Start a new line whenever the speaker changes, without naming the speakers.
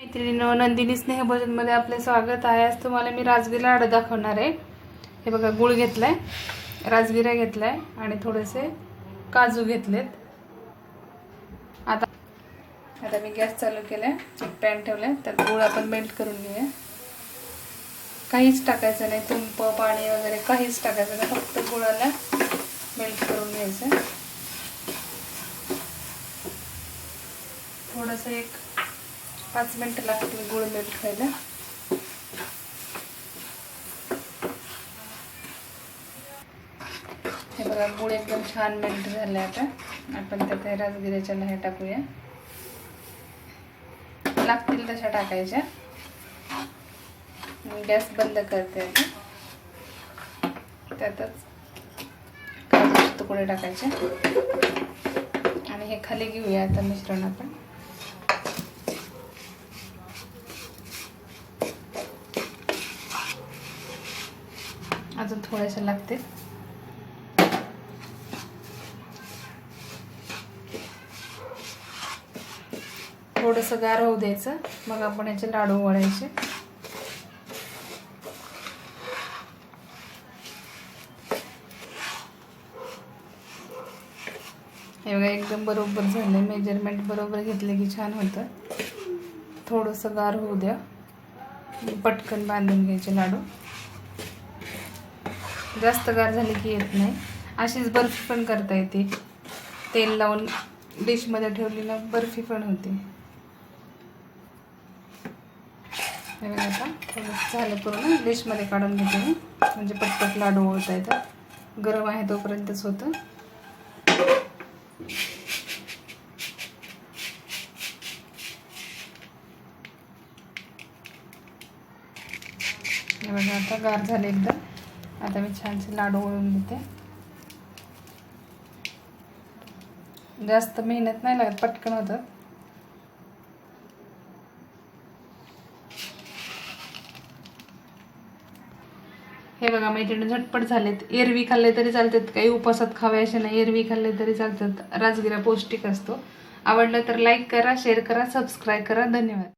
मैत्रिणीनो नंदिनी स्नेहभोजनमध्ये आपले स्वागत आहे. आज तुम्हाला मी राजगिरा आडं दाखवणार आहे. हे बघा गुळ घेतलाय राजगिरा घेतलाय आणि थोडेसे काजू घेतलेत. आता आता मी गॅस चालू केलाय एक पॅन ठेवलाय त्यात गुळ आपण मेल्ट करून घेऊया. काहीच टाकायचं नाही तुंप पाणी वगैरे काहीच टाकायचं नाही फक्त गुळाला मेल्ट करून घ्यायचं. थोडंसं एक पाच मिनटं लागतील गुळ मीठ व्हायला हे बघा गुळ एकदम छान मेल्ट झालं आता. आपण त्यात राजगिऱ्याच्या लह्या टाकूया. लागतील तशा टाकायच्या. गॅस बंद करते आता. त्यातच काजूचे तुकडे टाकायचे. आणि हे खाली घेऊया आता मिश्रण आपण. अजून थोडेसे लागतील थोडंसं गार होऊ द्यायचं. मग आपण याचे लाडू वळायचे. हे बघा एकदम बरोबर झालं मेजरमेंट बरोबर घेतले की छान होतं. थोडंसं गार होऊ द्या. पटकन बांधून घ्यायचे लाडू. जास्त गार झाली की येत नाही. अशीच बर्फी पण करता येते. तेल लावून डिशमध्ये ठेवली ना बर्फी पण होते. आता थोडं झालं पूर्ण. डिशमध्ये काढून घेते मी. म्हणजे पटपट लाडू ओळता येतात गरम आहे तोपर्यंतच होतं. बघा आता गार झाले एकदम. आता मी छानसे लाडू वळून घेते. जास्त मेहनत नाही लागत पटकन होतात हे बघा मैत्रिणी झटपट झालेत. एरवी खाल्ले तरी चालतात काही उपासात खावे असे नाही. एरवी खाल्ले तरी चालतात. राजगिरा पौष्टिक असतो. आवडलं तर लाईक करा शेअर करा सबस्क्राईब करा. धन्यवाद.